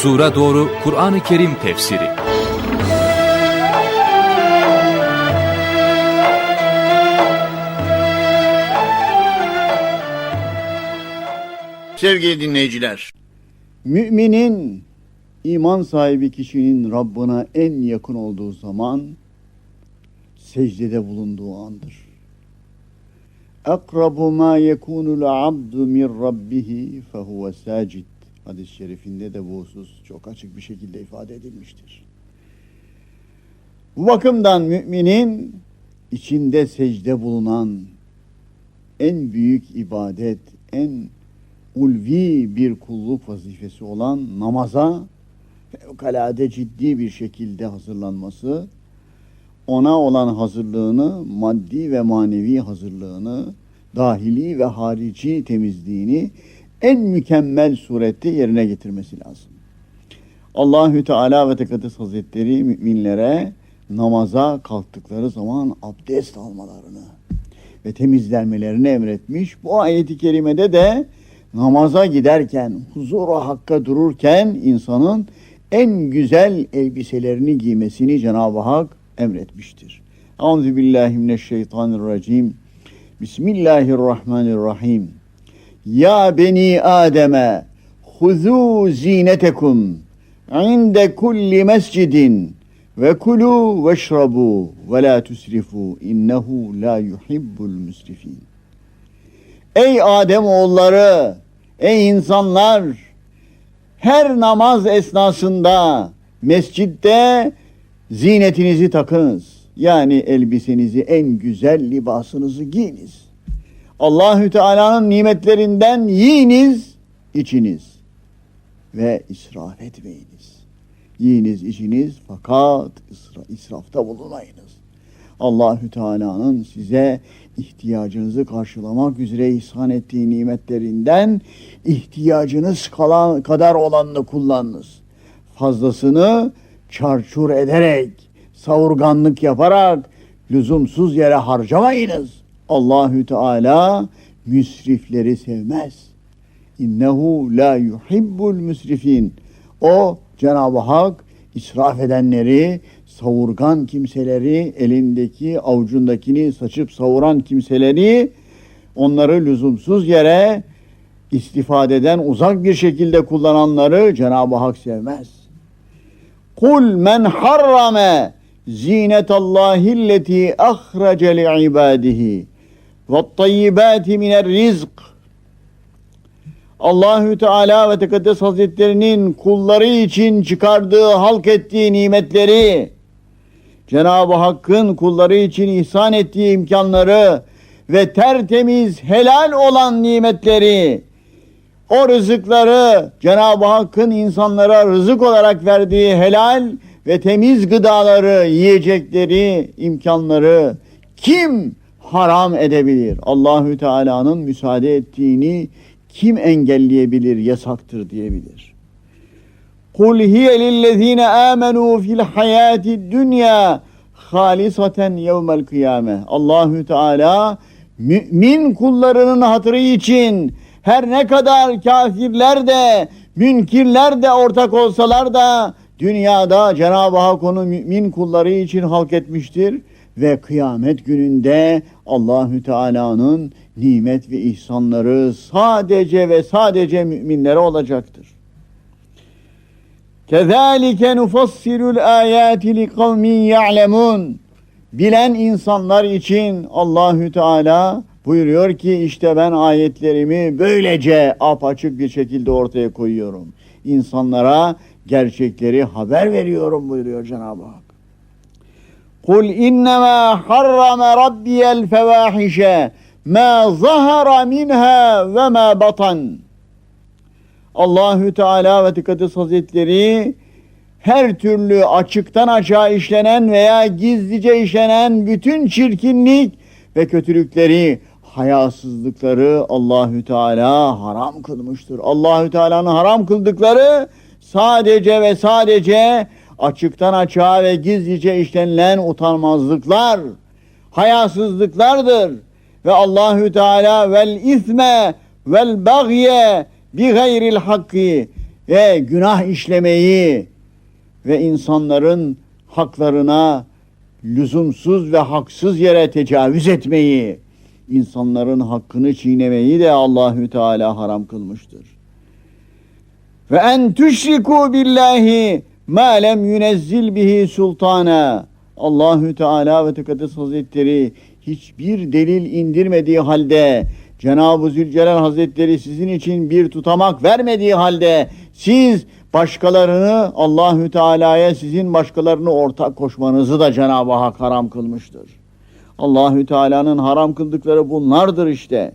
Huzura Doğru Kur'an-ı Kerim Tefsiri Sevgili dinleyiciler, Müminin, iman sahibi kişinin Rabbına en yakın olduğu zaman secdede bulunduğu andır. Akrabu ma yekunul abdu min rabbihi fehuve sacid. Hadis-i şerifinde de bu husus çok açık bir şekilde ifade edilmiştir. Bu bakımdan müminin içinde secde bulunan en büyük ibadet, en ulvi bir kulluk vazifesi olan namaza fevkalade ciddi bir şekilde hazırlanması, ona olan hazırlığını, maddi ve manevi hazırlığını, dahili ve harici temizliğini en mükemmel surette yerine getirmesi lazım. Allahü Teala ve Tekaddes Hazretleri müminlere namaza kalktıkları zaman abdest almalarını ve temizlenmelerini emretmiş. Bu ayeti kerimede de namaza giderken, huzura hakka dururken insanın en güzel elbiselerini giymesini Cenab-ı Hak emretmiştir. Euzu billahi mineşşeytanirracim. Bismillahirrahmanirrahim. Ya beni Adem'e huzu zinetekum inde kulli mescidin ve kulu veşrabu ve la tusrifu innehu la yuhibbul musrifin. Ey Adem oğulları, ey insanlar, her namaz esnasında mescitte zinetinizi takınız. Yani elbisenizi, en güzel libasınızı giyiniz. Allahü Teala'nın nimetlerinden yiyiniz, içiniz ve israf etmeyiniz. Yiyiniz, içiniz fakat isra, israfta bulunayınız. Allahü Teala'nın size ihtiyacınızı karşılamak üzere ihsan ettiği nimetlerinden ihtiyacınız kalan kadar olanını kullanınız. Fazlasını çarçur ederek, savurganlık yaparak lüzumsuz yere harcamayınız. Allahü Teala müsrifleri sevmez. İnnehu la yuhibbul müsrifin. O Cenab-ı Hak israf edenleri, savurgan kimseleri, elindeki avucundakini saçıp savuran kimseleri onları lüzumsuz yere istifadeden uzak bir şekilde kullananları Cenab-ı Hak sevmez. Kul men harrame zinetallahi alleti ahrace li ibadihi tayyibati minel rizq Allahü Teala ve Tekaddes Hazretlerinin kulları için çıkardığı, halk ettiği nimetleri, Cenab-ı Hakk'ın kulları için ihsan ettiği imkanları ve tertemiz, helal olan nimetleri, o rızıkları Cenab-ı Hakk'ın insanlara rızık olarak verdiği helal ve temiz gıdaları, yiyecekleri, imkanları kim haram edebilir? Allahü Teala'nın müsaade ettiğini kim engelleyebilir, yasaktır diyebilir. Kul hiye lillezine amenu fil hayati dünya halisaten yevmel kıyame. Allahü Teala mümin kullarının hatırı için her ne kadar kafirler de münkirler de ortak olsalar da dünyada Cenab-ı Hak onu mümin kulları için halk etmiştir ve kıyamet gününde Allahü Teala'nın nimet ve ihsanları sadece ve sadece müminlere olacaktır. Kezalike nufassilul ayati li kavmin ya'lemun. Bilen insanlar için Allahü Teala buyuruyor ki işte ben ayetlerimi böylece apaçık bir şekilde ortaya koyuyorum. İnsanlara gerçekleri haber veriyorum buyuruyor Cenab-ı Hak. Kul innema harrama rabbiyel fevahişe ma zahara minha ve ma batan. Allahü Teala ve Tekaddes Hazretleri her türlü açıktan açığa işlenen veya gizlice işlenen bütün çirkinlik ve kötülükleri, hayasızlıkları Allahü Teala haram kılmıştır. Allahü Teala'nın haram kıldıkları sadece ve sadece açıktan açığa ve gizlice işlenilen utanmazlıklar, hayasızlıklardır. Ve Allahü Teala vel isme vel bagye bi gayril hakki ve günah işlemeyi ve insanların haklarına lüzumsuz ve haksız yere tecavüz etmeyi, insanların hakkını çiğnemeyi de Allahü Teala haram kılmıştır. Ve en tüşriku billahi ma lem yunezzil bihi sultana. Allahü Teala ve Tekaddes Hazretleri hiçbir delil indirmediği halde Cenab-ı Zülcelal Hazretleri sizin için bir tutamak vermediği halde siz başkalarını Allahü Teala'ya sizin başkalarını ortak koşmanızı da Cenab-ı Hak haram kılmıştır. Allahü Teala'nın haram kıldıkları bunlardır işte.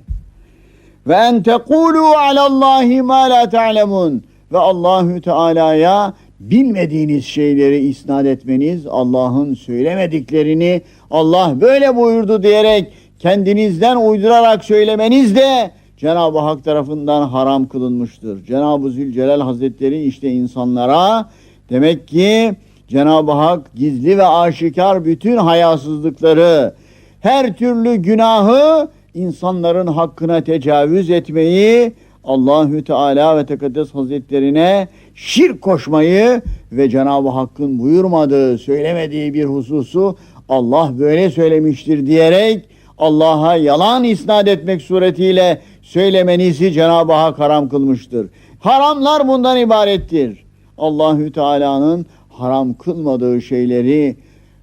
Ve en tekulu alallahi ma la ta'lemun ve Allahü Teala'ya bilmediğiniz şeyleri isnat etmeniz, Allah'ın söylemediklerini Allah böyle buyurdu diyerek kendinizden uydurarak söylemeniz de Cenab-ı Hak tarafından haram kılınmıştır. Cenab-ı Zülcelal Hazretleri işte insanlara demek ki Cenab-ı Hak gizli ve aşikar bütün hayasızlıkları, her türlü günahı insanların hakkına tecavüz etmeyi, Allahü Teala ve Tekaddes Hazretlerine şirk koşmayı ve Cenab-ı Hakk'ın buyurmadığı, söylemediği bir hususu Allah böyle söylemiştir diyerek Allah'a yalan isnat etmek suretiyle söylemenizi Cenab-ı Hak haram kılmıştır. Haramlar bundan ibarettir. Allahü Teala'nın haram kılmadığı şeyleri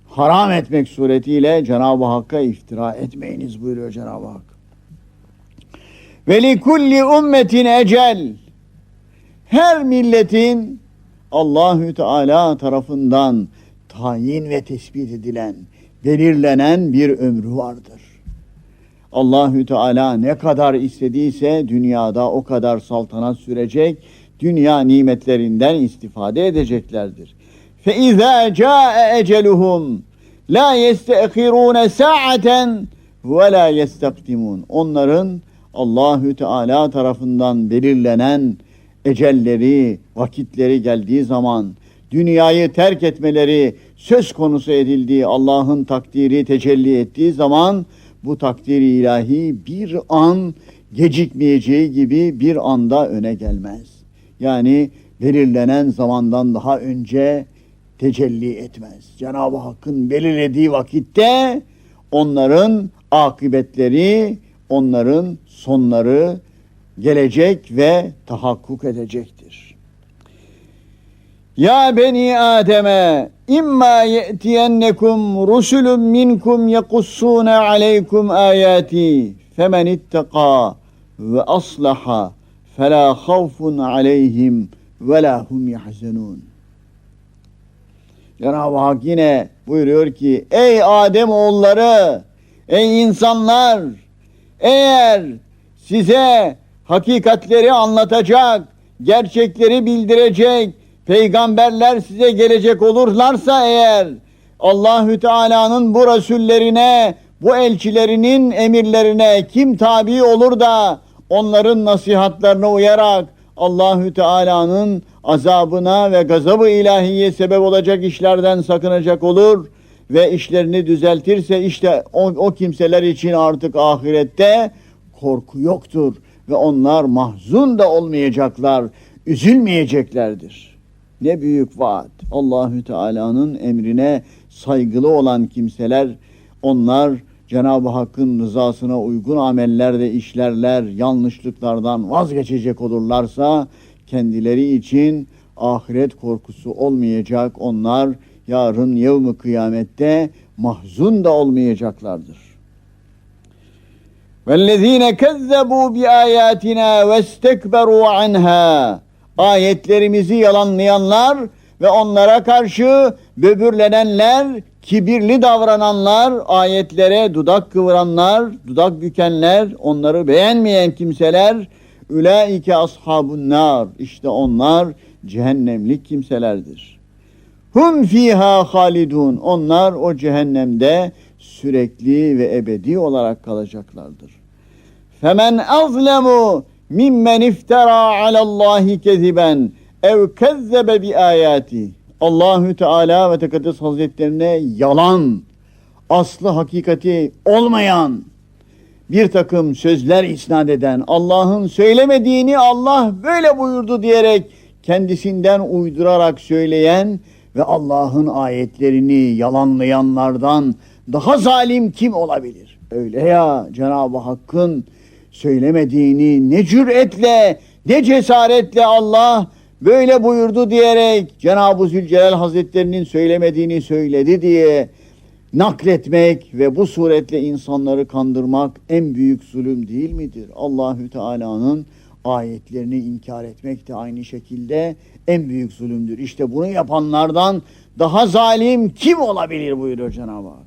haram etmek suretiyle Cenab-ı Hakk'a iftira etmeyiniz buyuruyor Cenab-ı Hak. Ve li kulli ümmetin ecel. Her milletin Allahü Teala tarafından tayin ve tespit edilen, belirlenen bir ömrü vardır. Allahü Teala ne kadar istediyse dünyada o kadar saltanat sürecek, dünya nimetlerinden istifade edeceklerdir. Fe izâ câe eceluhum la yestekhirûne sa'aten ve la yestakdimun. Onların Allahü Teala tarafından belirlenen ecelleri, vakitleri geldiği zaman dünyayı terk etmeleri söz konusu edildiği Allah'ın takdiri tecelli ettiği zaman bu takdiri ilahi bir an gecikmeyeceği gibi bir anda öne gelmez. Yani belirlenen zamandan daha önce tecelli etmez. Cenab-ı Hakk'ın belirlediği vakitte onların akıbetleri, onların sonları gelecek ve tahakkuk edecektir. Ya beni Adem'e imma ye'tiyennekum rusulun minkum yekussune aleykum ayati femen itteka ve aslaha fela havfun aleyhim ve la hum yahzenun. Cenab-ı Hak yine buyuruyor ki ey Adem oğulları ey insanlar eğer size hakikatleri anlatacak, gerçekleri bildirecek, peygamberler size gelecek olurlarsa eğer Allahü Teala'nın bu rasullerine, bu elçilerinin emirlerine kim tabi olur da onların nasihatlerine uyarak Allahü Teala'nın azabına ve gazabı ilahiye sebep olacak işlerden sakınacak olur ve işlerini düzeltirse işte o, o kimseler için artık ahirette korku yoktur ve onlar mahzun da olmayacaklar, üzülmeyeceklerdir. Ne büyük vaat. Allahü Teala'nın emrine saygılı olan kimseler onlar Cenab-ı Hakk'ın rızasına uygun amellerde işlerler, yanlışlıklardan vazgeçecek olurlarsa kendileri için ahiret korkusu olmayacak. Onlar yarın yevmi kıyamette mahzun da olmayacaklardır. وَالَّذ۪ينَ كَذَّبُوا بِآيَاتِنَا وَاسْتَكْبَرُوا عَنْهَا Ayetlerimizi yalanlayanlar ve onlara karşı böbürlenenler, kibirli davrananlar, ayetlere dudak kıvıranlar, dudak bükenler, onları beğenmeyen kimseler, ülaike ashabun nar. İşte onlar cehennemlik kimselerdir. Hum fiha halidun. Onlar o cehennemde sürekli ve ebedi olarak kalacaklardır. Femen azlemu mimmen iftara alallahi keziben ev kezzebe bi ayati. Allahü Teala ve Tekaddes Hazretlerine yalan, aslı hakikati olmayan bir takım sözler isnat eden, Allah'ın söylemediğini Allah böyle buyurdu diyerek kendisinden uydurarak söyleyen ve Allah'ın ayetlerini yalanlayanlardan daha zalim kim olabilir? Öyle ya Cenab-ı Hakk'ın söylemediğini ne cüretle ne cesaretle Allah böyle buyurdu diyerek Cenab-ı Zülcelal Hazretlerinin söylemediğini söyledi diye nakletmek ve bu suretle insanları kandırmak en büyük zulüm değil midir? Allahü Teala'nın ayetlerini inkar etmek de aynı şekilde en büyük zulümdür. İşte bunu yapanlardan daha zalim kim olabilir buyuruyor Cenab-ı Hak.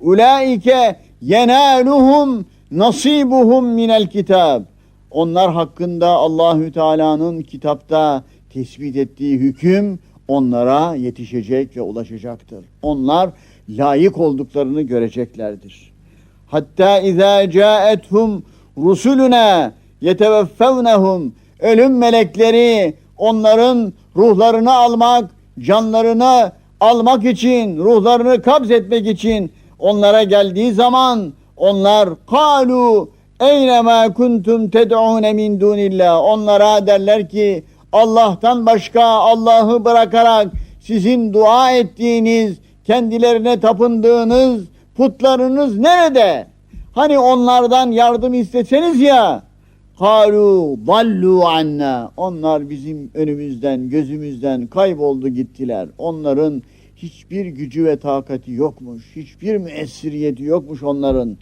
Ulaike yenaluhum nasibuhum minel kitab. Onlar hakkında Allahü Teala'nın kitapta tespit ettiği hüküm onlara yetişecek ve ulaşacaktır. Onlar layık olduklarını göreceklerdir. Hatta izâ câethum rusuluna yeteveffevnehum ölüm melekleri onların ruhlarını almak, canlarını almak için, ruhlarını kabz etmek için onlara geldiği zaman onlar kalu eyne ma kuntum ted'un min dunillah onlara derler ki Allah'tan başka Allah'ı bırakarak sizin dua ettiğiniz, kendilerine tapındığınız putlarınız nerede? Hani onlardan yardım isteseniz ya Kalu dallu anna. Onlar bizim önümüzden, gözümüzden kayboldu gittiler. Onların hiçbir gücü ve takati yokmuş. Hiçbir müessiriyeti yokmuş onların.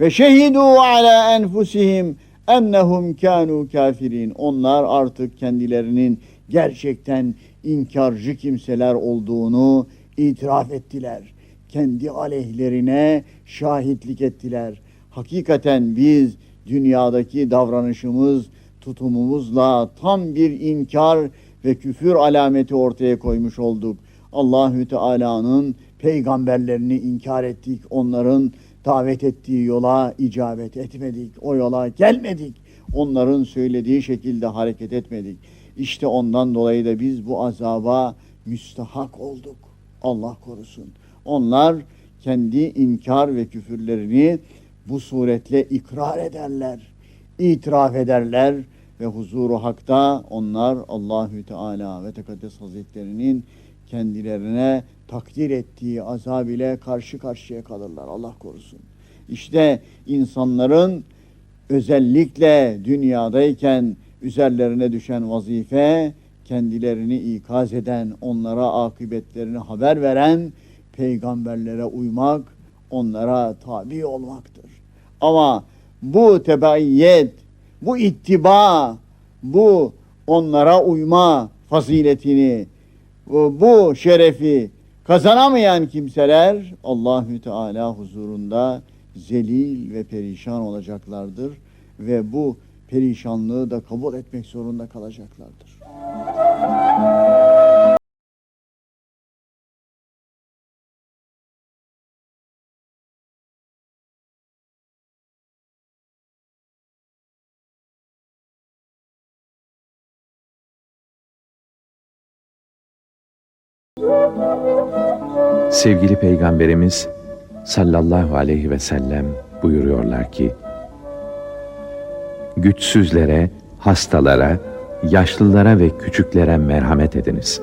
Ve şehidu ala enfusihim ennehum kanu kafirin. Onlar artık kendilerinin gerçekten inkarcı kimseler olduğunu itiraf ettiler. Kendi aleyhlerine şahitlik ettiler. Hakikaten biz dünyadaki davranışımız, tutumumuzla tam bir inkar ve küfür alameti ortaya koymuş olduk. Allahü Teala'nın peygamberlerini inkar ettik. Onların davet ettiği yola icabet etmedik. O yola gelmedik. Onların söylediği şekilde hareket etmedik. İşte ondan dolayı da biz bu azaba müstahak olduk. Allah korusun. Onlar kendi inkar ve küfürlerini bu suretle ikrar ederler, itiraf ederler ve huzuru hakta onlar Allahü Teala ve Tekaddes Hazretlerinin kendilerine takdir ettiği azab ile karşı karşıya kalırlar. Allah korusun. İşte insanların özellikle dünyadayken üzerlerine düşen vazife kendilerini ikaz eden, onlara akıbetlerini haber veren peygamberlere uymak, onlara tabi olmaktır. Ama bu tebaiyet, bu ittiba, bu onlara uyma faziletini, bu, şerefi kazanamayan kimseler Allahü Teala huzurunda zelil ve perişan olacaklardır ve bu perişanlığı da kabul etmek zorunda kalacaklardır. Sevgili Peygamberimiz sallallahu aleyhi ve sellem buyuruyorlar ki, Güçsüzlere, hastalara, yaşlılara ve küçüklere merhamet ediniz.